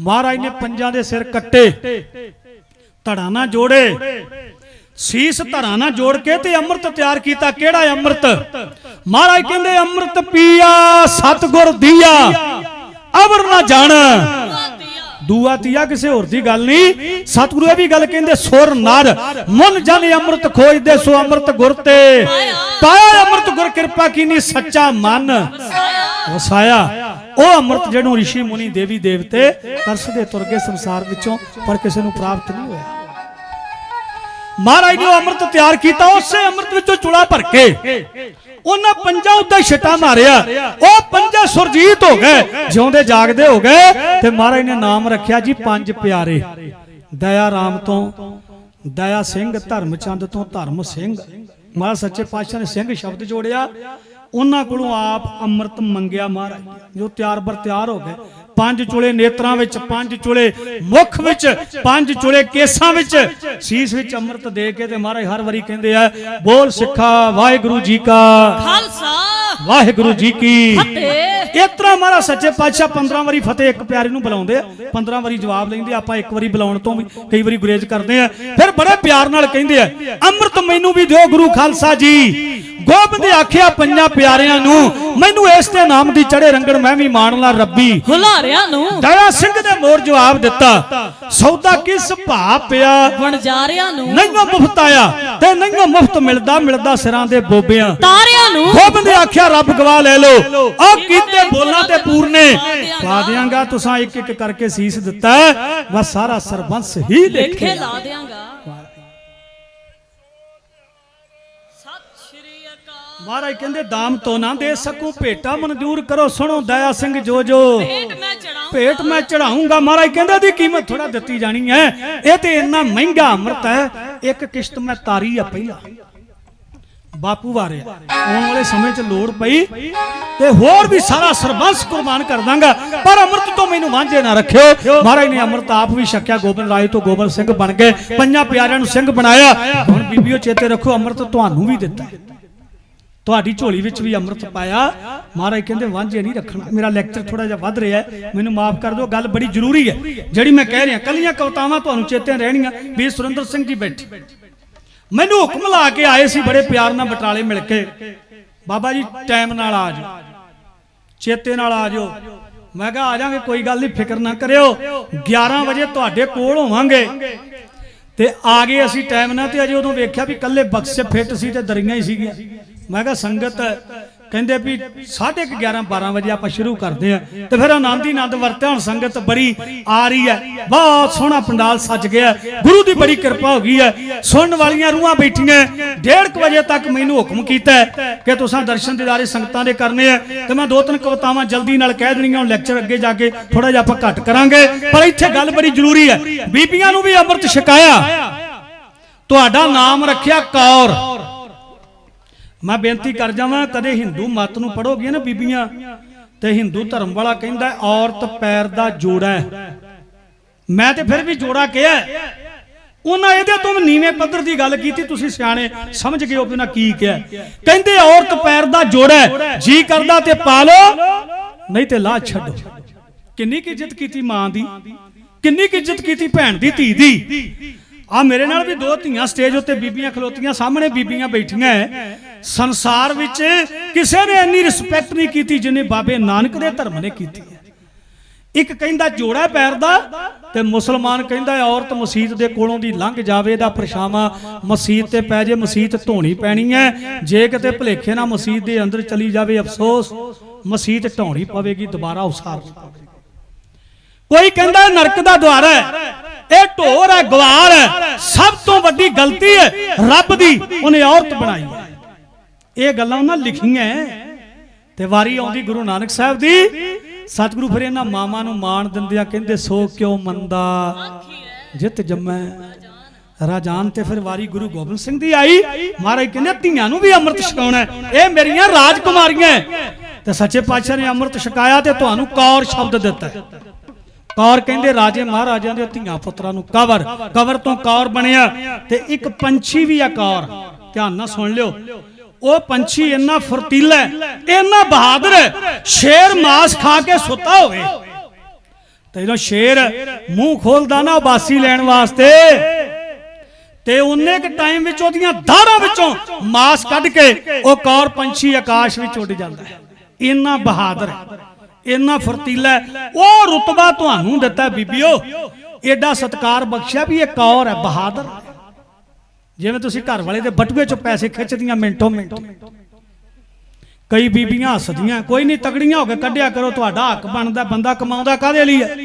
ਮਹਾਰਾਜ ਨੇ ਪੰਜਾਂ ਦੇ ਸਿਰ ਕੱਟੇ। ਧੜਾ ਨਾ ਜੋੜੇ। ਸੀਸ ਧੜਾ ਨਾ ਜੋੜ ਕੇ ਤੇ ਅੰਮ੍ਰਿਤ ਤਿਆਰ ਕੀਤਾ। ਕਿਹੜਾ ਅੰਮ੍ਰਿਤ? ਮਹਾਰਾਜ ਕਹਿੰਦੇ, ਅੰਮ੍ਰਿਤ ਪੀਆ, ਸਤਗੁਰ ਦੀਆ। ਅਵਰ ਨਾ ਜਾਣ। ਦੂਆ ਤੀਆ ਕਿਸੇ ਹੋਰ ਦੀ ਗੱਲ ਨਹੀਂ। ਸਤਿਗੁਰੂ ਇਹ ਵੀ ਗੱਲ ਕਹਿੰਦੇ, ਸੁਰ ਨਰ। ਮਨ ਜਨ ਅੰਮ੍ਰਿਤ ਖੋਜਦੇ, ਸੋ ਅੰਮ੍ਰਿਤ ਗੁਰ ਤੇ। ਪਾਇਆ ਅੰਮ੍ਰਿਤ ਗੁਰ ਕਿਰਪਾ ਕੀਨੀ, ਸੱਚਾ ਮਨ। ਵਸਾਇਆ। ਉਹ ਅੰਮ੍ਰਿਤ ਜਿਹਨੂੰ ઋષਿ ਮੁਨੀ ਦੇਵੀ ਦੇਵਤੇ ਤਰਸਦੇ ਤੁਰ ਗਏ ਸੰਸਾਰ ਵਿੱਚੋਂ, ਪਰ ਕਿਸੇ ਨੂੰ ਪ੍ਰਾਪਤ ਨਹੀਂ ਹੋਇਆ। ਮਹਾਰਾਜ ਨੇ ਉਹ ਅੰਮ੍ਰਿਤ ਤਿਆਰ ਕੀਤਾ, ਉਸੇ ਅੰਮ੍ਰਿਤ ਵਿੱਚੋਂ ਚੁਲਾ ਭਰ ਕੇ ਉਹਨਾਂ ਪੰਜਾਂ ਉੱਤੇ ਛਟਾ ਮਾਰਿਆ। ਉਹ ਪੰਜਾਂ ਸੁਰਜੀਤ ਹੋ ਗਏ, ਜਿਉਂਦੇ ਜਾਗਦੇ ਹੋ ਗਏ ਤੇ ਮਹਾਰਾਜ ਨੇ ਨਾਮ ਰੱਖਿਆ ਜੀ ਪੰਜ ਪਿਆਰੇ। ਦਇਆ ਰਾਮ ਤੋਂ, ਦਇਆ ਸਿੰਘ ਧਰਮਚੰਦ ਤੋਂ ਧਰਮ ਸਿੰਘ। ਮਹਾਰਾਜ ਸੱਚੇ ਪਾਤਸ਼ਾਹ ਨੇ ਸਿੰਘ ਸ਼ਬਦ ਜੋੜਿਆ। ਉਹਨਾਂ ਕੋਲੋਂ ਆਪ ਅੰਮ੍ਰਿਤ ਮੰਗਿਆ ਮਹਾਰਾਜ। ਜੋ ਤਿਆਰ ਬਰ ਤਿਆਰ ਹੋ ਗਏ, ਪੰਜ ਚੁਲੇ ਨੇਤਰਾਂ ਵਿੱਚ, ਪੰਜ ਚੁਲੇ ਮੁਖ ਵਿੱਚ, ਪੰਜ ਚੁਲੇ ਕੇਸਾਂ ਵਿੱਚ, ਸੀਸ ਵਿੱਚ ਅੰਮ੍ਰਿਤ ਦੇ ਕੇ ਤੇ ਮਹਾਰਾਜ ਹਰ ਵਾਰੀ ਕਹਿੰਦੇ ਆ, ਬੋਲ ਸਿੱਖਾ, ਵਾਹਿਗੁਰੂ ਜੀ ਕਾ ਖਾਲਸਾ। ਵਾਹਿਗੁਰੂ ਜੀ ਕੀ ਫਤਿਹ। ਇਸ ਤਰ੍ਹਾਂ ਮਹਾਰਾਜ ਸੱਚੇ ਪਾਤਸ਼ਾਹ 15 ਵਾਰੀ ਫਤਿਹ ਇੱਕ ਪਿਆਰੇ ਨੂੰ ਬੁਲਾਉਂਦੇ ਆ। 15 ਵਾਰੀ ਜਵਾਬ ਲੈਂਦੇ ਆਪਾਂ ਇੱਕ ਵਾਰੀ ਬੁਲਾਉਣ ਤੋਂ ਵੀ ਕਈ ਵਾਰੀ ਗੁਰੇਜ਼ ਕਰਦੇ ਆ। ਫਿਰ ਬੜੇ ਪਿਆਰ ਨਾਲ ਕਹਿੰਦੇ ਆ ਅੰਮ੍ਰਿਤ ਮੈਨੂੰ ਵੀ ਦਿਓ ਗੁਰੂ ਖਾਲਸਾ ਜੀ। ਗੋਬਿੰਦ ਆਖਿਆ ਪੰਜਾਂ ਪਿਆਰਿਆਂ ਨੂੰ ਮੈਨੂੰ ਇਸ ਤੇ ਨਾਮ ਦੀ ਚੜੇ ਰੰਗਣ ਮੈਂ ਵੀ ਮਾਣ ਲਾ ਰੱਬੀ। ਹੁਲਾਰਿਆਂ ਨੂੰ। ਦਇਆ ਸਿੰਘ ਦੇ ਮੋਰ ਜਵਾਬ ਦਿੱਤਾ ਸੌਦਾ ਕਿਸ ਭਾ ਪਿਆ? ਵਣਜਾਰਿਆਂ ਨੂੰ। ਨਹੀਂਓ ਮੁਫਤ ਆਇਆ ਤੇ ਨਹੀਂਓ ਮੁਫਤ ਮਿਲਦਾ ਮਿਲਦਾ ਸਿਰਾਂ ਦੇ ਬੋਬਿਆਂ। ਤਾਰਿਆਂ ਨੂੰ। ਗੋਬਿੰਦ ਆਖਿਆ ਰੱਬ ਗਵਾ ਲੈ ਲੋ ਆ ਕੀਤੇ ਬੋਲਾਂ ਤੇ ਪੂਰਨੇ। ਪਾ ਦਿਆਂਗਾ ਤੁਸਾਂ ਇੱਕ ਇੱਕ ਕਰਕੇ ਸੀਸ ਦਿੱਤਾ ਬਸ ਸਾਰਾ ਸਰਬੰਸ ਹੀ ਲਿਖੇ ਲਾ ਦਿਆਂਗਾ। ਮਹਾਰਾਜ ਕਹਿੰਦੇ ਦਾਮ ਤੋਂ ਨਾ ਦੇ ਸਕੂੰ ਭੇਟਾ ਮਨਜ਼ੂਰ ਕਰੋ ਸੁਣੋ ਦਇਆ ਸਿੰਘ ਜੋ ਜੋ ਭੇਟ ਮੈਂ ਚੜਾਉਂ ਭੇਟ ਮੈਂ ਚੜਾਉਂਗਾ ਮਹਾਰਾਜ ਕਹਿੰਦੇ ਇਹਦੀ ਕੀਮਤ ਥੋੜਾ ਦਿੱਤੀ ਜਾਣੀ ਹੈ। ਇਹ ਤੇ ਇੰਨਾ ਮਹਿੰਗਾ ਅੰਮ੍ਰਿਤ ਹੈ ਇੱਕ ਕਿਸ਼ਤ ਮੈਂ ਤਾਰੀ ਆ ਪਹਿਲਾਂ। ਬਾਪੂ ਵਾਰਿਆ ਆਉਣ ਵਾਲੇ ਸਮੇਂ 'ਚ ਲੋੜ ਪਈ ਤੇ ਹੋਰ ਵੀ ਸਾਰਾ ਸਰਬੰਸ ਕੁਰਬਾਨ ਕਰ ਦਾਂਗਾ। ਪਰ ਅੰਮ੍ਰਿਤ ਤੋਂ ਮੈਨੂੰ ਵਾਂਝੇ ਨਾ ਰੱਖਿਓ। ਮਹਾਰਾਜ ਨੇ ਅੰਮ੍ਰਿਤ ਆਪ ਵੀ ਛਕਿਆ ਗੋਬਿੰਦ ਰਾਏ ਤੋਂ ਗੋਬਿੰਦ ਸਿੰਘ ਬਣ ਗਏ। ਪੰਜਾਂ ਪਿਆਰਿਆਂ ਨੂੰ ਸਿੰਘ ਬਣਾਇਆ। ਹੁਣ ਬੀਬੀਓ ਚੇਤੇ ਰੱਖੋ ਅੰਮ੍ਰਿਤ ਤੁਹਾਨੂੰ ਵੀ ਦਿੱਤਾ। ਤੁਹਾਡੀ ਝੋਲੀ ਵਿੱਚ ਵੀ ਅੰਮ੍ਰਿਤ ਪਾਇਆ। ਮਹਾਰਾਜ ਕਹਿੰਦੇ, ਵਾਂਝੇ ਨਹੀਂ ਰੱਖਣਾ। ਮੇਰਾ ਲੈਕਚਰ ਥੋੜਾ ਜਿਹਾ ਵੱਧ ਰਿਹਾ ਮੈਨੂੰ ਮਾਫ ਕਰ ਦਿਓ, ਗੱਲ ਬੜੀ ਜ਼ਰੂਰੀ ਹੈ। ਜਿਹੜੀ ਮੈਂ ਕਹਿ ਰਿਹਾ, ਕੱਲੀਆਂ ਕਵਤਾਵਾਂ ਤੁਹਾਨੂੰ ਚੇਤੇ ਰਹਿਣੀਆਂ, ਵੀ ਸੁਰਿੰਦਰ ਸਿੰਘ ਜੀ ਬੈਠੀ। ਮੈਨੂੰ ਹੁਕਮ ਲਾ ਕੇ ਆਏ ਸੀ ਬੜੇ ਪਿਆਰ ਨਾਲ ਬਟਾਲੇ ਮਿਲ ਕੇ। ਬਾਬਾ ਜੀ ਟਾਈਮ ਨਾਲ ਆ ਜਾਓ। ਚੇਤੇ ਨਾਲ ਆ ਜਾਓ। ਮੈਂ ਕਿਹਾ, ਆ ਜਾਾਂਗੇ ਕੋਈ ਗੱਲ ਨਹੀਂ, ਫਿਕਰ ਨਾ ਕਰਿਓ। 11 ਵਜੇ ਤੁਹਾਡੇ ਕੋਲ ਹੋਵਾਂਗੇ। ਤੇ ਆ ਗਏ ਅਸੀਂ ਟਾਈਮ ਨਾਲ ਤੇ ਅਜੇ ਉਦੋਂ ਵੇਖਿਆ ਵੀ ਕੱਲੇ ਬਕਸੇ ਫਿੱਟ ਸੀ ਤੇ ਦਰੀਆਂ ਹੀ ਸੀਗੀਆਂ। ਮੈਂ ਕਿਹਾ, ਸੰਗਤ ਕਹਿੰਦੇ ਵੀ 11:30 12 ਵਜੇ ਆਪਾਂ ਸ਼ੁਰੂ ਕਰਦੇ ਆ ਤੇ ਫਿਰ ਆਨੰਦ ਹੀ ਆਨੰਦ ਵਰਤਿਆ, ਹੁਣ ਸੰਗਤ ਬੜੀ ਆ ਰਹੀ ਹੈ। ਬਹੁਤ ਸੋਹਣਾ ਪੰਡਾਲ ਸੱਜ ਗਿਆ ਗੁਰੂ ਦੀ ਬੜੀ ਕਿਰਪਾ ਹੋ ਗਈ ਹੈ। ਸੁਣਨ ਵਾਲੀਆਂ ਰੂਹਾਂ ਬੈਠੀਆਂ 1:30 ਵਜੇ ਤੱਕ ਮੈਨੂੰ ਹੁਕਮ ਕੀਤਾ ਕਿ ਤੁਸੀਂ ਦਰਸ਼ਨ ਦਿਦਾਰੇ ਸੰਗਤਾਂ ਦੇ ਕਰਨੇ ਆ ਤੇ ਮੈਂ ਦੋ ਤਿੰਨ ਕਵਤਾਵਾਂ ਜਲਦੀ ਨਾਲ ਕਹਿ ਦੇਣੀਆਂ, ਹੁਣ ਲੈਕਚਰ ਅੱਗੇ ਜਾ ਕੇ ਥੋੜਾ ਜਿਹਾ ਆਪਾਂ ਘੱਟ ਕਰਾਂਗੇ। ਪਰ ਇੱਥੇ ਗੱਲ ਬੜੀ ਜ਼ਰੂਰੀ ਹੈ। ਬੀਬੀਆਂ ਨੂੰ ਵੀ ਅੰਮ੍ਰਿਤ ਛਕਾਇਆ। ਤੁਹਾਡਾ ਨਾਮ ਰੱਖਿਆ ਕੌਰ। ਮੈਂ ਬੇਨਤੀ ਕਰ ਜਾਵਾਂ, ਕਦੇ ਹਿੰਦੂ ਮਤ ਨੂੰ ਪੜੋਗੇ ਨਾ ਬੀਬੀਆਂ, ਤੇ ਹਿੰਦੂ ਧਰਮ ਵਾਲਾ ਕਹਿੰਦਾ ਔਰਤ ਪੈਰ ਦਾ ਜੋੜਾ ਹੈ। ਮੈਂ ਤੇ ਫਿਰ ਵੀ ਜੋੜਾ ਕਿਹਾ ਉਹਨਾਂ ਇਹਦੇ ਤੋਂ ਵੀ ਨੀਵੇਂ ਪੱਧਰ ਦੀ ਗੱਲ ਕੀਤੀ, ਤੁਸੀਂ ਸਿਆਣੇ ਸਮਝ ਗਏ ਹੋ ਕਿ ਉਹਨਾਂ ਕੀ ਕਿਹਾ ਕਹਿੰਦੇ ਔਰਤ ਪੈਰ ਦਾ ਜੋੜਾ ਹੈ, ਜੀ ਕਰਦਾ ਤੇ ਪਾ ਲਓ, ਨਹੀਂ ਤੇ ਲਾਹ ਛੱਡੋ। ਕਿੰਨੀ ਕੀ ਇੱਜ਼ਤ ਕੀਤੀ ਮਾਂ ਦੀ? ਕਿੰਨੀ ਕੀ ਇੱਜ਼ਤ ਕੀਤੀ ਭੈਣ ਦੀ, ਧੀ ਦੀ? ਆ ਮੇਰੇ ਨਾਲ ਵੀ ਦੋ ਧੀਆਂ ਸਟੇਜ ਉੱਤੇ ਬੀਬੀਆਂ ਖਲੋਤੀਆਂ, ਸਾਹਮਣੇ ਬੀਬੀਆਂ ਬੈਠੀਆਂ ਐ ਸੰਸਾਰ ਵਿੱਚ ਕਿਸੇ ਨੇ ਇੰਨੀ ਰਿਸਪੈਕਟ ਨਹੀਂ ਕੀਤੀ ਜਿੰਨੇ ਬਾਬੇ ਨਾਨਕ ਦੇ ਧਰਮ ਨੇ ਕੀਤੀ ਹੈ। ਇੱਕ ਕਹਿੰਦਾ ਜੋੜਾ ਪੈਰ ਦਾ ਤੇ ਮੁਸਲਮਾਨ ਕਹਿੰਦਾ ਔਰਤ ਮਸਜਿਦ ਦੇ ਕੋਲੋਂ ਦੀ ਲੰਘ ਜਾਵੇ ਦਾ ਪਰਛਾਵਾਂ ਮਸਜਿਦ ਤੇ ਪੈ ਜੇ, ਮਸਜਿਦ ਧੋਣੀ ਪੈਣੀ ਹੈ। ਜੇ ਕਿਤੇ ਭਲੇਖੇ ਨਾਲ ਮਸਜਿਦ ਦੇ ਅੰਦਰ ਚਲੀ ਜਾਵੇ, ਅਫਸੋਸ, ਮਸਜਿਦ ਢਾਉਣੀ ਪਵੇਗੀ, ਦੁਬਾਰਾ ਉਸਾਰ ਕੋਈ ਕਹਿੰਦਾ ਨਰਕ ਦਾ ਦੁਆਰ ਹੈ, ਇਹ ਢੋਰ ਹੈ, ਗਵਾਰ ਹੈ, ਸਭ ਤੋਂ ਵੱਡੀ ਗਲਤੀ ਹੈ, ਰੱਬ ਦੀ, ਉਹਨੇ ਔਰਤ ਬਣਾਈ ਹੈ। ਇਹ ਗੱਲਾਂ ਉਹਨਾਂ ਲਿਖੀਆਂ ਤੇ ਵਾਰੀ ਆਉਂਦੀ ਗੁਰੂ ਨਾਨਕ ਸਾਹਿਬ ਦੀ, ਸਤਿਗੁਰੂ ਫਿਰ ਇਹਨਾਂ ਮਾਵਾਂ ਨੂੰ ਮਾਣ ਦਿੰਦਿਆਂ ਕਹਿੰਦੇ, ਸੋ ਕਿਉ ਮੰਦਾ? ਜਿਤ ਜੰਮੈ। ਰਾਜਾਨ ਤੇ ਫਿਰ ਵਾਰੀ ਗੁਰੂ ਗੋਬਿੰਦ ਸਿੰਘ ਦੀ ਆਈ। ਮਹਾਰਾਜ ਕਹਿੰਦੇ, ਧੀਆਂ ਨੂੰ ਵੀ ਅੰਮ੍ਰਿਤ ਛਕਾਉਣਾ ਇਹ ਮੇਰੀਆਂ ਰਾਜਕੁਮਾਰੀਆਂ ਤੇ ਸੱਚੇ ਪਾਤਸ਼ਾਹ ਨੇ ਅੰਮ੍ਰਿਤ ਛਕਾਇਆ ਤੇ ਤੁਹਾਨੂੰ ਕੌਰ ਸ਼ਬਦ ਦਿੱਤਾ ਕੌਰ ਕਹਿੰਦੇ, ਰਾਜੇ ਮਹਾਰਾਜਿਆਂ ਦੇ ਧੀਆਂ ਪੁੱਤਰਾਂ ਨੂੰ ਕਵਰ ਕਵਰ ਤੋਂ ਕੌਰ ਬਣਿਆ ਤੇ ਇੱਕ ਪੰਛੀ ਵੀ ਆ ਕੌਰ। ਧਿਆਨ ਨਾਲ ਸੁਣ ਲਿਓ। ਉਹ ਪੰਛੀ ਇੰਨਾ ਫੁਰਤੀਲਾ ਇੰਨਾ ਬਹਾਦਰ ਹੈ, ਸ਼ੇਰ ਮਾਸ ਖਾ ਕੇ ਸੁੱਤਾ ਹੋਵੇ। ਤੇ ਜਦੋਂ ਸ਼ੇਰ ਮੂੰਹ ਖੋਲਦਾ ਨਾ ਬਾਸੀ ਲੈਣ ਵਾਸਤੇ, ਤੇ ਉਹਨੇ ਕ ਟਾਈਮ ਵਿੱਚ ਉਹਦੀਆਂ ਦਾੜਾਂ ਵਿੱਚੋਂ ਮਾਸ ਕੱਢ ਕੇ ਉਹ ਕੌਰ ਪੰਛੀ ਆਕਾਸ਼ ਵਿੱਚ ਉੱਡ ਜਾਂਦਾ ਹੈ। ਇੰਨਾ ਬਹਾਦਰ ਇੰਨਾ ਫੁਰਤੀਲਾ ਉਹ ਰੁਤਬਾ ਤੁਹਾਨੂੰ ਦਿੱਤਾ ਬੀਬੀਓ ਐਡਾ ਸਤਕਾਰ ਬਖਸ਼ਿਆ ਵੀ ਇਹ ਕੌਰ ਹੈ, ਬਹਾਦਰ ਜਿਵੇਂ ਤੁਸੀਂ ਘਰ ਵਾਲੇ ਦੇ ਬਟੂਏ ਚੋਂ ਪੈਸੇ ਖਿੱਚਦੀਆਂ ਮਿੰਟੋ ਮਿੰਟ। ਕਈ ਬੀਬੀਆਂ ਹੱਸਦੀਆਂ, ਕੋਈ ਨਹੀਂ ਤਗੜੀਆਂ ਹੋ ਕੇ ਕੱਢਿਆ ਕਰੋ, ਤੁਹਾਡਾ ਹੱਕ ਬਣਦਾ, ਬੰਦਾ ਕਮਾਉਂਦਾ ਕਾਹਦੇ ਲਈ ਹੈ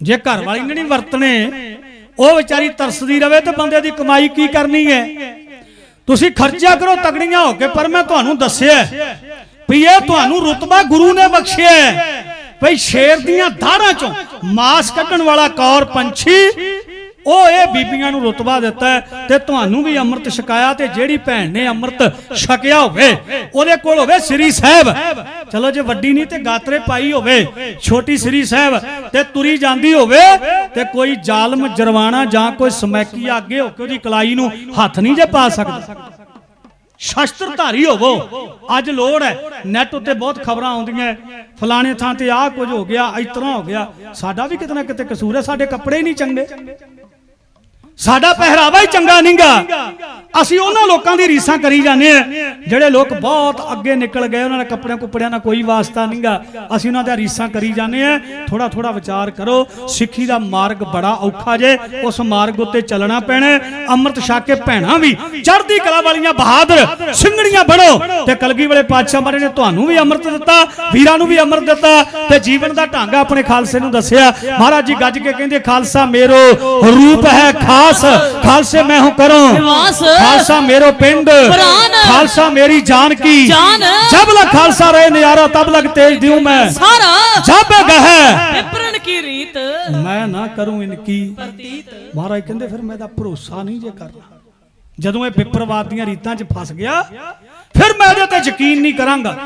ਜੇ ਘਰ ਵਾਲੀ ਨੇ ਨਹੀਂ ਵਰਤਣੇ, ਉਹ ਵਿਚਾਰੀ ਤਰਸਦੀ ਰਵੇ ਤੇ ਬੰਦੇ ਦੀ ਕਮਾਈ ਕੀ ਕਰਨੀ ਹੈ? ਤੁਸੀਂ ਖਰਚਿਆ ਕਰੋ ਤਗੜੀਆਂ ਹੋ ਕੇ, ਪਰ ਮੈਂ ਤੁਹਾਨੂੰ ਦੱਸਿਆ ਵੀ ਇਹ ਤੁਹਾਨੂੰ ਰੁਤਬਾ ਗੁਰੂ ਨੇ ਬਖਸ਼ਿਆ ਹੈ। ਭਈ ਸ਼ੇਰ ਦੀਆਂ ਦਾੜਾਂ ਚੋਂ ਮਾਸ ਕੱਢਣ ਵਾਲਾ ਕੌਰ ਪੰਛੀ ਉਹ ਇਹ ਬੀਬੀਆਂ ਨੂੰ ਰੁਤਬਾ ਦਿੱਤਾ ਤੇ ਤੁਹਾਨੂੰ ਵੀ ਅੰਮ੍ਰਿਤ ਛਕਾਇਆ ਤੇ ਜਿਹੜੀ ਭੈਣ ਨੇ ਅੰਮ੍ਰਿਤ ਛਕਿਆ ਹੋਵੇ, ਉਹਦੇ ਕੋਲ ਹੋਵੇ ਸ੍ਰੀ ਸਾਹਿਬ। ਚਲੋ ਜੇ ਵੱਡੀ ਨਹੀਂ ਤੇ ਗਾਤਰੇ ਪਾਈ ਹੋਵੇ, ਛੋਟੀ ਸ੍ਰੀ ਸਾਹਿਬ ਤੇ ਤੁਰੀ ਜਾਂਦੀ ਹੋਵੇ ਤੇ ਕੋਈ ਜ਼ਾਲਮ ਜਰਵਾਣਾ ਜਾਂ ਕੋਈ ਸਮੈਕੀ ਅੱਗੇ ਹੋ ਕੇ ਉਹਦੀ ਕਲਾਈ ਨੂੰ ਹੱਥ ਨਹੀਂ ਜੇ ਪਾ ਸਕਦਾ। ਸ਼ਸਤਰ ਧਾਰੀ ਹੋਵੋ, ਅੱਜ ਲੋੜ ਹੈ ਨੈਟ ਉੱਤੇ ਬਹੁਤ ਖਬਰਾਂ ਆਉਂਦੀਆਂ ਫਲਾਣੇ ਥਾਂ ਤੇ ਆਹ ਕੁਝ ਹੋ ਗਿਆ, ਇਸ ਤਰ੍ਹਾਂ ਹੋ ਗਿਆ। ਸਾਡਾ ਵੀ ਕਿਤੇ ਨਾ ਕਿਤੇ ਕਸੂਰ ਹੈ, ਸਾਡੇ ਕੱਪੜੇ ਹੀ ਨਹੀਂ ਚੰਗੇ। ਸਾਡਾ ਪਹਿਰਾਵਾ ਹੀ ਚੰਗਾ ਨਹੀਂਗਾ ਅਸੀਂ ਉਹਨਾਂ ਲੋਕਾਂ ਦੀ ਰੀਸਾਂ ਕਰੀ ਜਾਂਦੇ ਆ ਜਿਹੜੇ ਲੋਕ ਬਹੁਤ ਅੱਗੇ ਨਿਕਲ ਗਏ, ਉਹਨਾਂ ਦੇ ਕੱਪੜਿਆਂ ਕੁੱਪੜਿਆਂ ਨਾਲ ਕੋਈ ਵਾਸਤਾ ਨਹੀਂਗਾ ਅਸੀਂ ਉਹਨਾਂ ਦਾ ਰੀਸਾਂ ਕਰੀ ਜਾਂਦੇ ਆ ਥੋੜਾ ਥੋੜਾ ਵਿਚਾਰ ਕਰੋ। ਸਿੱਖੀ ਦਾ ਮਾਰਗ ਬੜਾ ਔਖਾ ਜੇ। ਉਸ ਮਾਰਗ ਉੱਤੇ ਚੱਲਣਾ ਪੈਣਾ ਅੰਮ੍ਰਿਤ ਛਕ ਕੇ ਭੈਣਾਂ ਵੀ, ਚੜ੍ਹਦੀ ਕਲਾ ਵਾਲੀਆਂ ਬਹਾਦਰ ਸਿੰਘਣੀਆਂ ਬਣੋ। ਤੇ ਕਲਗੀ ਵਾਲੇ ਪਾਤਸ਼ਾਹ ਮਹਾਰਾਜ ਨੇ ਤੁਹਾਨੂੰ ਵੀ ਅੰਮ੍ਰਿਤ ਦਿੱਤਾ, ਵੀਰਾਂ ਨੂੰ ਵੀ ਅੰਮ੍ਰਿਤ ਦਿੱਤਾ। ਤੇ ਜੀਵਨ ਦਾ ਢੰਗ ਆਪਣੇ ਖਾਲਸੇ ਨੂੰ ਦੱਸਿਆ। ਮਹਾਰਾਜ ਜੀ ਗੱਜ ਕੇ ਕਹਿੰਦੇ, ਖਾਲਸਾ ਮੇਰੋ, ਰੂਪ ਹੈ ਖਾਸ ਖਾਲਸੇ ਮੈਂ ਹੂੰ ਕਰੂੰ। ਨਿਵਾਸ। ਖਾਲਸਾ ਮੇਰੋ ਪਿੰਡ। ਪ੍ਰਾਨ। ਖਾਲਸਾ ਮੇਰੀ ਜਾਨ ਕੀ। ਜਾਨ। ਜਬ ਲਗ ਖਾਲਸਾ ਰਹੇ ਨਿਆਰਾ ਤਬ ਲਗ ਤੇਜ ਦਿਉ ਮੈਂ। ਸਾਰਾ। ਜਬ ਗਹਿ। ਵਿਪਰਨ ਕੀ ਰੀਤ। ਮੈਂ ਨਾ ਕਰੂੰ ਇਨਕੀ ਪ੍ਰਤੀਤ। ਮਹਾਰਾਜ ਕਹਿੰਦੇ ਫਿਰ ਮੈਂ ਤਾਂ ਭਰੋਸਾ ਨਹੀਂ ਜੇ ਕਰਨਾ। ਜਦੋਂ ਇਹ ਵਿਪਰਵਾਦ ਦੀਆਂ ਰੀਤਾਂ 'ਚ ਫਸ ਗਿਆ ਫਿਰ ਮੈਂ ਇਹਦੇ ਤੇ ਯਕੀਨ ਨਹੀਂ ਕਰਾਂਗਾ।